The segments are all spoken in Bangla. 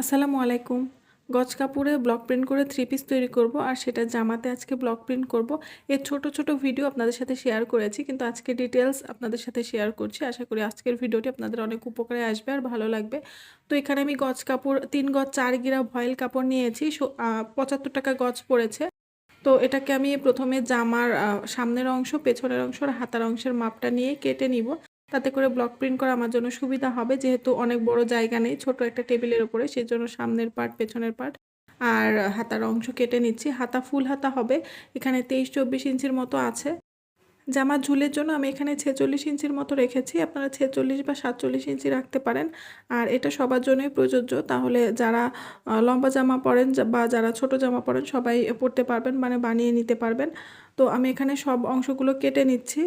আসসালামু আলাইকুম। গজ কাপড়ে ব্লক প্রিন্ট করে থ্রি পিস তৈরি করব আর সেটা জামাতে আজকে ব্লক প্রিন্ট করব। এর ছোট ছোট ভিডিও আপনাদের সাথে শেয়ার করেছি, কিন্তু আজকে ডিটেলস আপনাদের সাথে শেয়ার করছি। আশা করি আজকের ভিডিওটি আপনাদের অনেক উপকারে আসবে আর ভালো লাগবে। তো এখানে আমি গজ কাপড়, তিন গজ, চার গিরা ভয়েল কাপড় নিয়েছি পঁচাত্তর টাকা গজ পড়েছে। তো এটাকে আমি প্রথমে জামার সামনের অংশ, পেছনের অংশ আর হাতার অংশের মাপটা নিয়ে কেটে নিব। তাতে করে ব্লক প্রিন্ট করা আমার জন্য সুবিধা হবে। যেহেতু অনেক বড় জায়গা নেই, ছোট একটা টেবিলের উপরে সেই জন্য সামনের পার্ট পেছনের পার্ট আর হাতার অংশ কেটে নিচ্ছি। হাতা ফুল হাতা হবে। এখানে তেইশ চব্বিশ ইঞ্চির মতো আছে। জামা ঝুলের জন্য আমি এখানে ছেচল্লিশ ইঞ্চির মতো রেখেছি। আপনারা ছেচল্লিশ বা সাতচল্লিশ ইঞ্চি রাখতে পারেন। আর এটা সবার জন্যই প্রযোজ্য। তাহলে যারা লম্বা জামা পরেন বা যারা ছোট জামা পরেন সবাই পরতে পারবেন মানে বানিয়ে নিতে পারবেন। তো আমি এখানে সব অংশগুলো কেটে নিচ্ছি।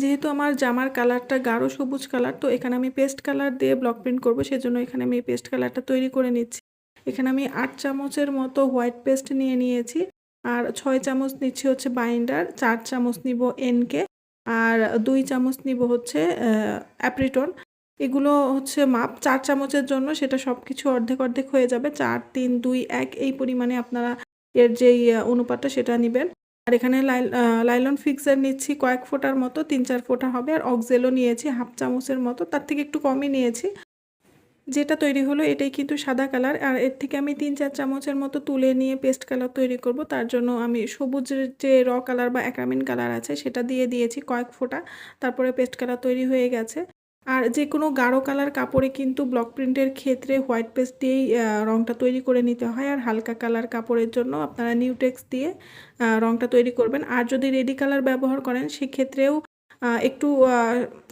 যেহেতু আমার জামার কালারটা গাঢ় সবুজ কালার, তো এখানে আমি পেস্ট কালার দিয়ে ব্লক প্রিন্ট করব, সেজন্য এখানে আমি পেস্ট কালারটা তৈরি করে নিচ্ছি। এখানে আমি আট চামচের মতো হোয়াইট পেস্ট নিয়ে নিয়েছি, আর ছয় চামচ নিচ্ছি হচ্ছে বাইন্ডার চার চামচ নিব এনকে আর দুই চামচ নিব হচ্ছে অ্যাপ্রিটন এগুলো হচ্ছে মাপ, চার চামচের জন্য সেটা সব কিছু অর্ধেক অর্ধেক হয়ে যাবে, চার, তিন, দুই, এক, এই পরিমাণে আপনারা এর যেই অনুপাতটা সেটা নেবেন। আর এখানে লাইলন ফিক্সার নিচ্ছি কয়েক ফোটার মতো, তিন চার ফোঁটা হবে। আর অক্সেলও নিয়েছি, হাফ চামচের মতো, তার থেকে একটু কমই নিয়েছি। যেটা তৈরি হলো এটাই কিন্তু সাদা কালার। আর এর থেকে আমি তিন চার চামচের মতো তুলে নিয়ে পেস্ট কালার তৈরি করব। তার জন্য আমি সবুজের যে র কালার বা অ্যাক্রামিন কালার আছে, সেটা দিয়ে দিয়েছি কয়েক ফোঁটা। তারপরে পেস্ট কালার তৈরি হয়ে গেছে। আর যে কোনো গাঢ় কালার কাপড়ে কিন্তু ব্লক প্রিন্টের ক্ষেত্রে হোয়াইট পেস্ট দিয়েই রঙটা তৈরি করে নিতে হয়। আর হালকা কালার কাপড়ের জন্য আপনারা নিউটেক্স দিয়ে রঙটা তৈরি করবেন। আর যদি রেডি কালার ব্যবহার করেন, সেক্ষেত্রেও একটু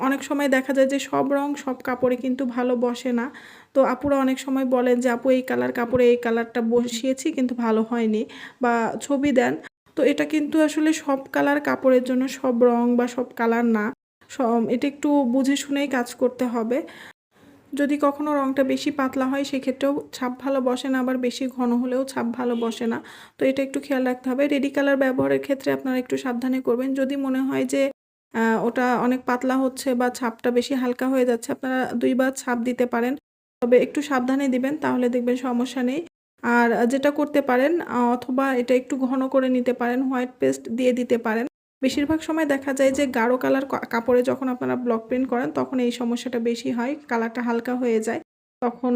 অনেক সময় দেখা যায় যে সব রং সব কাপড়ে কিন্তু ভালো বসে না। তো আপুরা অনেক সময় বলেন যে, আপু, এই কালার কাপড়ে এই কালারটা বসিয়েছি, কিন্তু ভালো হয়নি বা ছবি দেন। তো এটা কিন্তু আসলে সব কালার কাপড়ের জন্য সব রং বা সব কালার না। এটা একটু বুঝে শুনেই কাজ করতে হবে। যদি কখনো রঙটা বেশি পাতলা হয়, সেক্ষেত্রেও ছাপ ভালো বসে না, আবার বেশি ঘন হলেও ছাপ ভালো বসে না। তো এটা একটু খেয়াল রাখতে হবে। রেডি কালার ব্যবহারের ক্ষেত্রে আপনারা একটু সাবধানে করবেন। যদি মনে হয় যে ওটা অনেক পাতলা হচ্ছে বা ছাপটা বেশি হালকা হয়ে যাচ্ছে, আপনারা দুইবার ছাপ দিতে পারেন। তবে একটু সাবধানে দিবেন, তাহলে দেখবেন সমস্যা নেই। আর যেটা করতে পারেন, অথবা এটা একটু ঘন করে নিতে পারেন, হোয়াইট পেস্ট দিয়ে দিতে পারেন। বেশিরভাগ সময় দেখা যায় যে গাঢ় কালার কাপড়ে যখন আপনারা ব্লক প্রিন্ট করেন, তখন এই সমস্যাটা বেশি হয়, কালারটা হালকা হয়ে যায়, তখন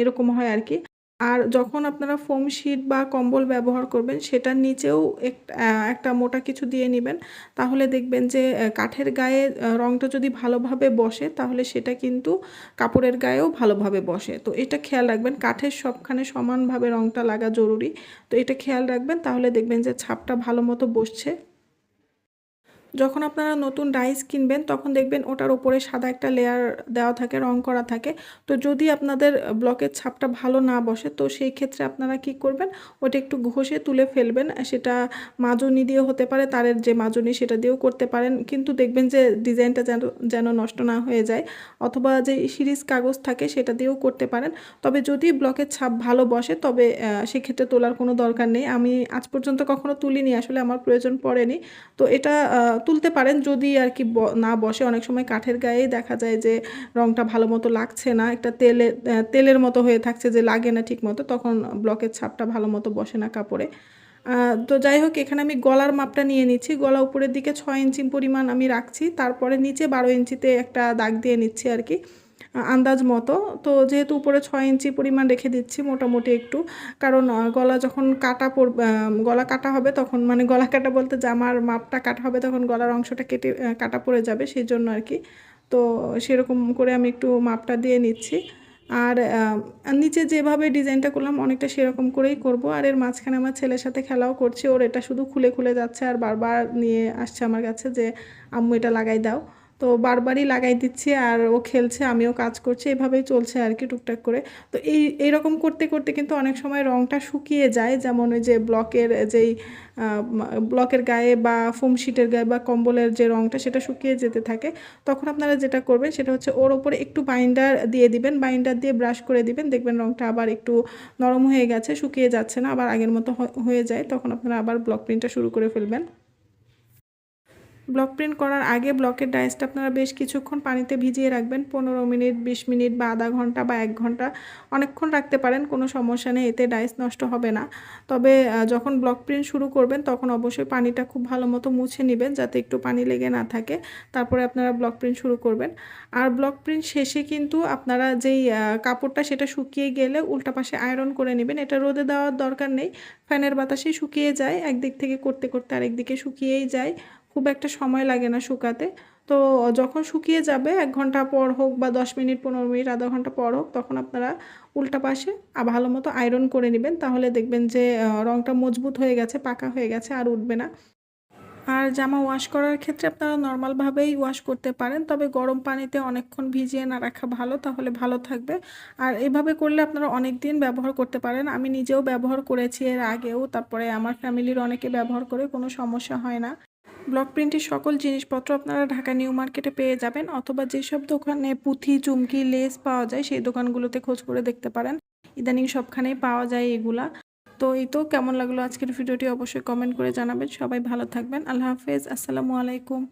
এরকম হয় আর কি। আর যখন আপনারা ফোম শিট বা কম্বল ব্যবহার করবেন, সেটার নিচেও একটা মোটা কিছু দিয়ে নেবেন, তাহলে দেখবেন যে কাঠের গায়ে রঙটা যদি ভালোভাবে বসে, তাহলে সেটা কিন্তু কাপড়ের গায়েও ভালোভাবে বসে। তো এটা খেয়াল রাখবেন, কাঠের সবখানে সমানভাবে রঙটা লাগা জরুরি। তো এটা খেয়াল রাখবেন, তাহলে দেখবেন যে ছাপটা ভালো মতো বসছে। যখন আপনারা নতুন রাইস কিনবেন, তখন দেখবেন ওটার উপরে সাদা একটা লেয়ার দেওয়া থাকে, রং করা থাকে। তো যদি আপনাদের ব্লকের ছাপটা ভালো না বসে, তো সেই ক্ষেত্রে আপনারা কি করবেন? ওটা একটু ঘষে তুলে ফেলবেন। সেটা মাজনি দিয়েও হতে পারে, তারের যে মাজনি সেটা দিয়েও করতে পারেন। কিন্তু দেখবেন যে ডিজাইনটা যেন যেন নষ্ট না হয়ে যায়। অথবা যে সিরিজ কাগজ থাকে, সেটা দিয়েও করতে পারেন। তবে যদি ব্লকের ছাপ ভালো বসে, তবে সেক্ষেত্রে তোলার কোনো দরকার নেই। আমি আজ পর্যন্ত কখনো তুলিনি, আসলে আমার প্রয়োজন পড়েনি। তো এটা তুলতে পারেন যদি আর কি না বসে। অনেক সময় কাঠের গায়েই দেখা যায় যে রঙটা ভালো মতো লাগছে না, একটা তেলে তেলের মতো হয়ে থাকছে যে লাগে না ঠিক মতো, তখন ব্লকের ছাপটা ভালো মতো বসে না কাপড়ে। তো যাই হোক, এখানে আমি গলার মাপটা নিয়ে নিচ্ছি। গলা উপরের দিকে ছয় ইঞ্চি পরিমাণ আমি রাখছি, তারপরে নিচে বারো ইঞ্চিতে একটা দাগ দিয়ে নিচ্ছি আর কি। আন্দাজ মতো। তো যেহেতু উপরে ছয় ইঞ্চি পরিমাণ রেখে দিচ্ছি মোটামুটি একটু। কারণ গলা যখন কাটা পড়বে গলা কাটা হবে তখন মানে গলা কাটা বলতে জামার মাপটা কাটা হবে তখন গলার অংশটা কেটে কাটা পড়ে যাবে সেই জন্য আর কি। তো সেরকম করে আমি একটু মাপটা দিয়ে নিচ্ছি। আর নিচে যেভাবে ডিজাইনটা করলাম অনেকটা সেরকম করেই করব। আর এর মাঝখানে আমার ছেলের সাথে খেলাও করছি। ওর এটা শুধু খুলে খুলে যাচ্ছে আর বারবার নিয়ে আসছে আমার কাছে যে, আম্মু, এটা লাগাই দাও। তো বারবারই লাগাই দিচ্ছি আর ও খেলছে, আমিও কাজ করছি, এভাবেই চলছে আর কি টুকটাক করে। তো এই এইরকম করতে করতে কিন্তু অনেক সময় রঙটা শুকিয়ে যায়, যেমন ওই যে ব্লকের যেই ব্লকের গায়ে বা ফোম শিটের গায়ে বা কম্বলের যে রঙটা সেটা শুকিয়ে যেতে থাকে। তখন আপনারা যেটা করবেন সেটা হচ্ছে ওর ওপরে একটু বাইন্ডার দিয়ে দিবেন বাইন্ডার দিয়ে ব্রাশ করে দিবেন, দেখবেন রঙটা আবার একটু নরম হয়ে গেছে, শুকিয়ে যাচ্ছে না, আবার আগের মতো হয়ে যায়, তখন আপনারা আবার ব্লক প্রিন্টটা শুরু করে ফেলবেন। ব্লক প্রিন্ট করার আগে ব্লকের ডাইসটা আপনারা বেশ কিছুক্ষণ পানিতে ভিজিয়ে রাখবেন। পনেরো মিনিট, বিশ মিনিট বা আধা ঘণ্টা বা এক ঘণ্টা অনেকক্ষণ রাখতে পারেন, কোনো সমস্যা নেই, এতে ডাইস নষ্ট হবে না। তবে যখন ব্লক প্রিন্ট শুরু করবেন, তখন অবশ্যই পানিটা খুব ভালো মতো মুছে নেবেন যাতে একটু পানি লেগে না থাকে। তারপরে আপনারা ব্লক প্রিন্ট শুরু করবেন। আর ব্লক প্রিন্ট শেষে কিন্তু আপনারা যেই কাপড়টা সেটা শুকিয়ে গেলে উল্টা পাশে আয়রন করে নেবেন। এটা রোদে দেওয়ার দরকার নেই। ফ্যানের বাতাসে শুকিয়ে যায়, একদিক থেকে করতে করতে আরেকদিকে শুকিয়েই যায়। খুব একটা সময় লাগে না শুকাতে। তো যখন শুকিয়ে যাবে, এক ঘণ্টা পর হোক বা দশ মিনিট, পনেরো মিনিট, আধা ঘণ্টা পর হোক, তখন আপনারা উল্টা পাশে ভালো মতো আয়রন করে নেবেন। তাহলে দেখবেন যে রংটা মজবুত হয়ে গেছে, পাকা হয়ে গেছে, আর উঠবে না। আর জামা ওয়াশ করার ক্ষেত্রে আপনারা নর্মালভাবেই ওয়াশ করতে পারেন। তবে গরম পানিতে অনেকক্ষণ ভিজিয়ে না রাখা ভালো, তাহলে ভালো থাকবে। আর এভাবে করলে আপনারা অনেক দিন ব্যবহার করতে পারেন। আমি নিজেও ব্যবহার করেছি এর আগেও, তারপরে আমার ফ্যামিলির অনেকে ব্যবহার করে, কোনো সমস্যা হয় না। ব্লক প্রিন্টের সকল জিনিসপত্র আপনারা ঢাকা নিউ মার্কেটে পেয়ে যাবেন অথবা যেসব দোকানে পুঁথি, চুমকি, লেস পাওয়া যায় সেই দোকানগুলোতে খোঁজ করে দেখতে পারেন। ইদানিং সবখানেই পাওয়া যায় এগুলা। তো এই তো কেমন লাগল আজকের ভিডিওটি অবশ্যই কমেন্ট করে জানাবেন। সবাই ভালো থাকবেন। আল্লাহ হাফেজ। আসসালামু আলাইকুম।